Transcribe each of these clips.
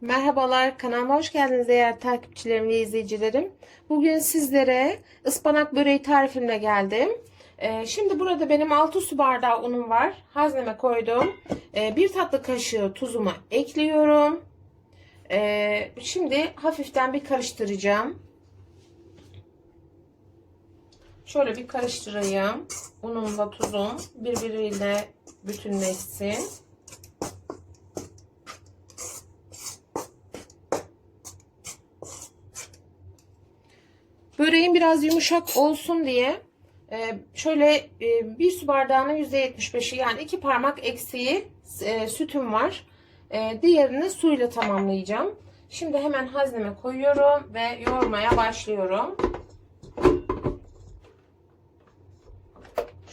Merhabalar, kanalıma hoş geldiniz değerli takipçilerim ve izleyicilerim. Bugün sizlere ıspanak böreği tarifimle geldim. Ee, şimdi burada benim 6 su bardağı unum var. Hazneme koydum. Ee, bir tatlı kaşığı tuzumu ekliyorum. Ee, şimdi hafiften bir karıştıracağım. Şöyle bir karıştırayım. Unumla tuzum birbiriyle bütünleşsin. Böreğin biraz yumuşak olsun diye e, şöyle e, bir su bardağının %75'i yani iki parmak eksiği e, sütüm var. Diğerini suyla tamamlayacağım. Şimdi hemen hazneme koyuyorum ve yoğurmaya başlıyorum.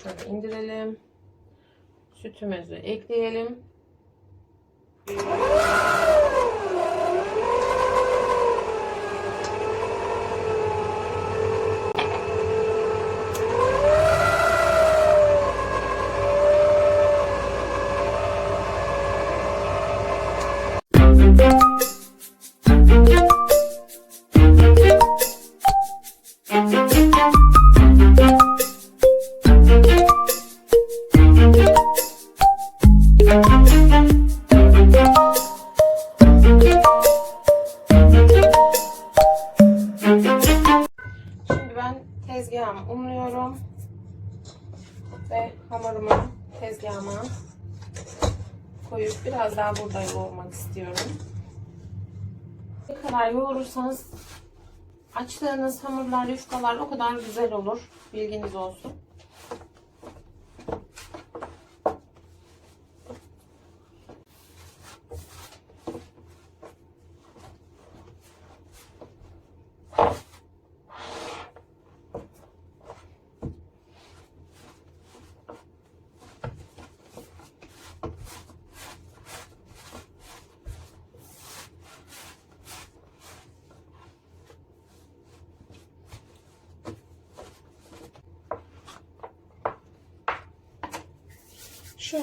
Şöyle indirelim. Sütümüzü ekleyelim. Biraz daha burada yoğurmak istiyorum. Ne kadar yoğurursanız açtığınız hamurlar, yufkalar o kadar güzel olur. Bilginiz olsun.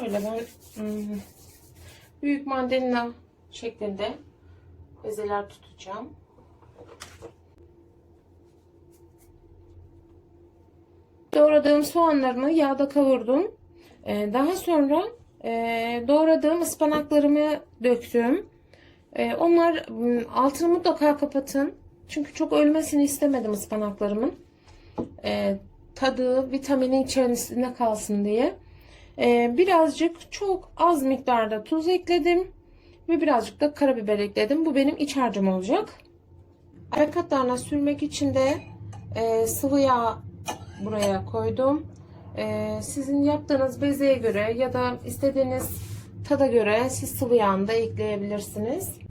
Şöyle ben hmm, büyük mandalina şeklinde bezeler tutacağım. Doğradığım soğanlarımı yağda kavurdum. Ee, Daha sonra e, doğradığım ıspanaklarımı döktüm. Ee, Onlar hmm, altını mutlaka kapatın. Çünkü çok ölmesini istemedim ıspanaklarımın. Ee, Tadı, vitamini içerisinde kalsın diye. Ee, birazcık çok az miktarda tuz ekledim. Ve birazcık da karabiber ekledim. Bu benim iç harcım olacak. Arakatlarına sürmek için de e, sıvı yağ buraya koydum. E, sizin yaptığınız bezeye göre ya da istediğiniz tada göre siz sıvı yağını da ekleyebilirsiniz.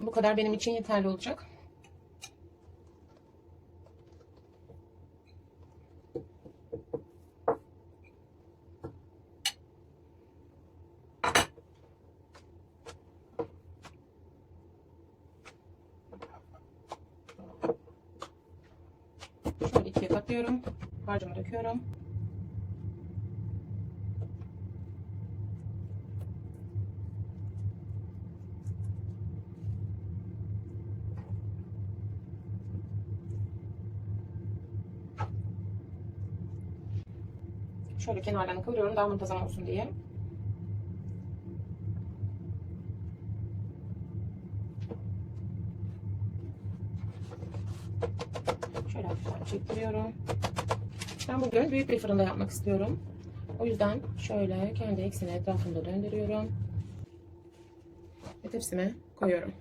Bu kadar benim için yeterli olacak. Şöyle ikiye katlıyorum. Harcımı döküyorum. Şöyle kenarlarını kıvırıyorum daha muntazam olsun diye. Şöyle hafiften çektiriyorum. Ben bugün büyük bir fırında yapmak istiyorum. O yüzden şöyle kendi ekseni etrafında döndürüyorum. Ve tepsime koyuyorum.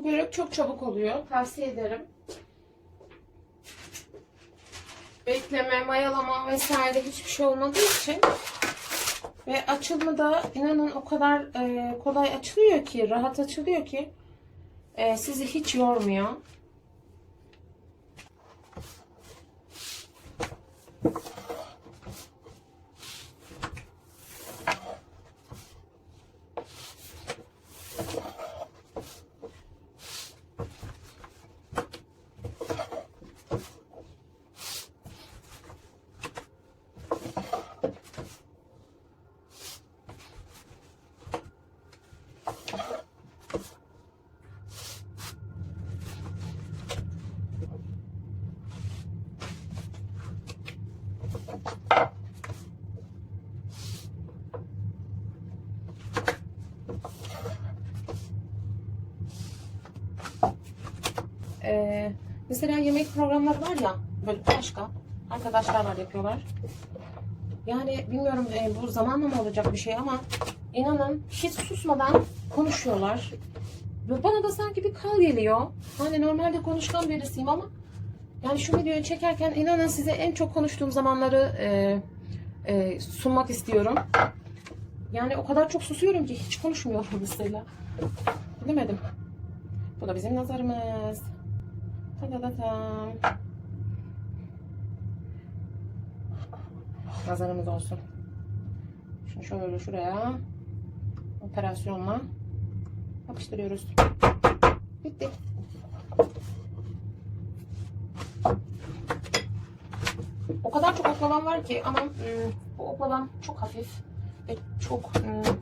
Bu börek çok çabuk oluyor. Tavsiye ederim. Bekleme, mayalama vesaire hiçbir şey olmadığı için ve açılımı da inanın o kadar e, kolay açılıyor ki, rahat açılıyor ki e, sizi hiç yormuyor. Ee, mesela yemek programları var ya böyle başka arkadaşlar var yapıyorlar. Yani bilmiyorum e, bu zamanla mı olacak bir şey ama inanın hiç susmadan konuşuyorlar. Ve bana da sanki bir kal geliyor. Hani normalde konuşkan birisiyim ama yani şu videoyu çekerken inanın size en çok konuştuğum zamanları e, e, sunmak istiyorum. Yani o kadar çok susuyorum ki hiç konuşmuyorum mesela. Bilemedim. Bu da bizim nazarımız. Ta ta ta tam. Nazarımız olsun. Şunu şöyle şuraya operasyonla yapıştırıyoruz. Bitti. O kadar çok oklavam var ki ama ım, bu oklavam çok hafif ve çok ım,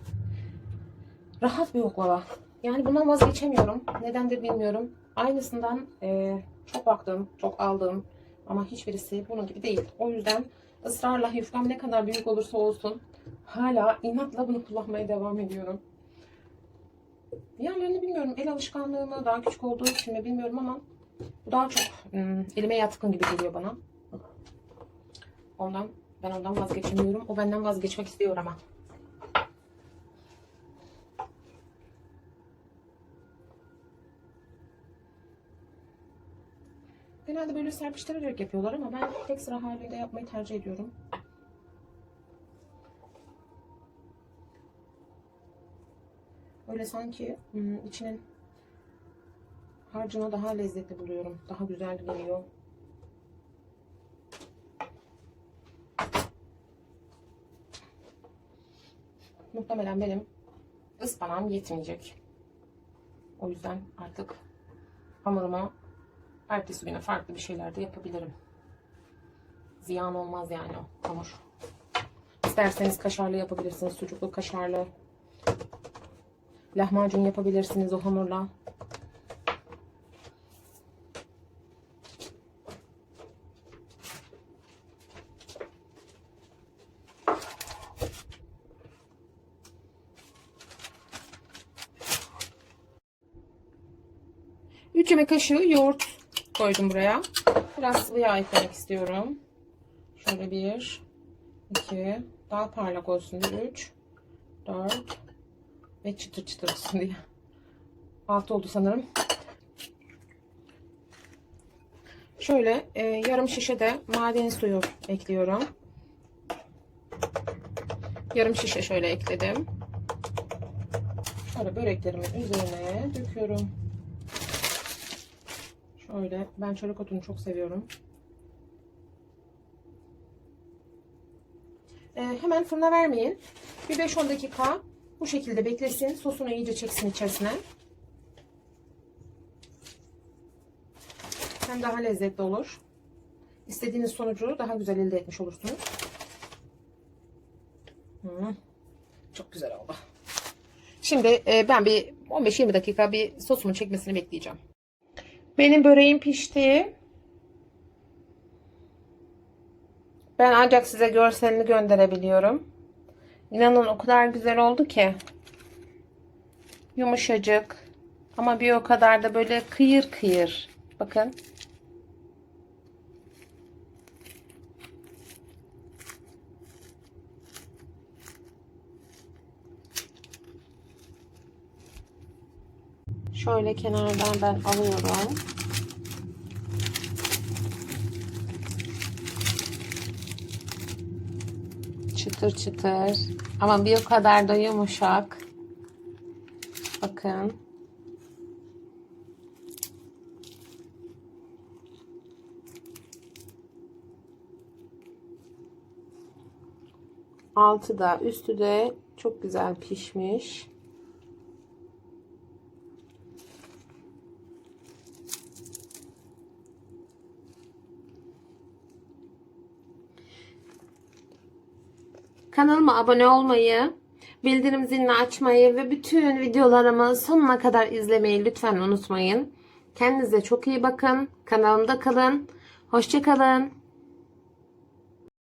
rahat bir oklava. Yani bundan vazgeçemiyorum. Nedendir bilmiyorum. Aynısından e, çok baktım, çok aldım ama hiçbirisi bunun gibi değil. O yüzden ısrarla yufkam ne kadar büyük olursa olsun hala inatla bunu kullanmaya devam ediyorum. Diğerlerini bilmiyorum. El alışkanlığı mı, daha küçük olduğu için mi bilmiyorum ama bu daha çok ım, elime yatkın gibi geliyor bana. Ondan ben ondan vazgeçemiyorum. O benden vazgeçmek istiyor ama. Genelde böyle serpiştirerek yapıyorlar ama ben tek sıra halinde yapmayı tercih ediyorum. Öyle sanki hmm, içinin harcını daha lezzetli buluyorum. Daha güzel geliyor. Muhtemelen benim ıspanağım yetmeyecek. O yüzden artık hamurumu ertesi güne farklı bir şeyler de yapabilirim. Ziyan olmaz yani o hamur. İsterseniz kaşarlı yapabilirsiniz. Sucuklu kaşarlı. lahmacun yapabilirsiniz o hamurla. Yemek kaşığı yoğurt koydum buraya. Biraz sıvı yağ eklemek istiyorum. Şöyle bir, iki, daha parlak olsun diye üç, dört ve çıtır çıtır olsun diye. Altı oldu sanırım. Şöyle e, yarım şişe de maden suyu ekliyorum. Yarım şişe şöyle ekledim. Şöyle böreklerimin üzerine döküyorum. Şöyle ben çörek otunu çok seviyorum. Ee, hemen fırına vermeyin. Bir 5-10 dakika bu şekilde beklesin. Sosunu iyice çeksin içerisine. Hem daha lezzetli olur. İstediğiniz sonucu daha güzel elde etmiş olursunuz. Hmm, çok güzel oldu. Şimdi e, ben bir 15-20 dakika bir sosumun çekmesini bekleyeceğim. Benim böreğim pişti. Ben ancak size görselini gönderebiliyorum. İnanın o kadar güzel oldu ki. Yumuşacık. Ama bir o kadar da böyle kıyır kıyır. Bakın. Şöyle kenardan ben alıyorum. Çıtır çıtır. Ama bir o kadar da yumuşak. Bakın. Altı da üstü de çok güzel pişmiş. Kanalıma abone olmayı, bildirim zilini açmayı ve bütün videolarımı sonuna kadar izlemeyi lütfen unutmayın. Kendinize çok iyi bakın. Kanalımda kalın. Hoşçakalın.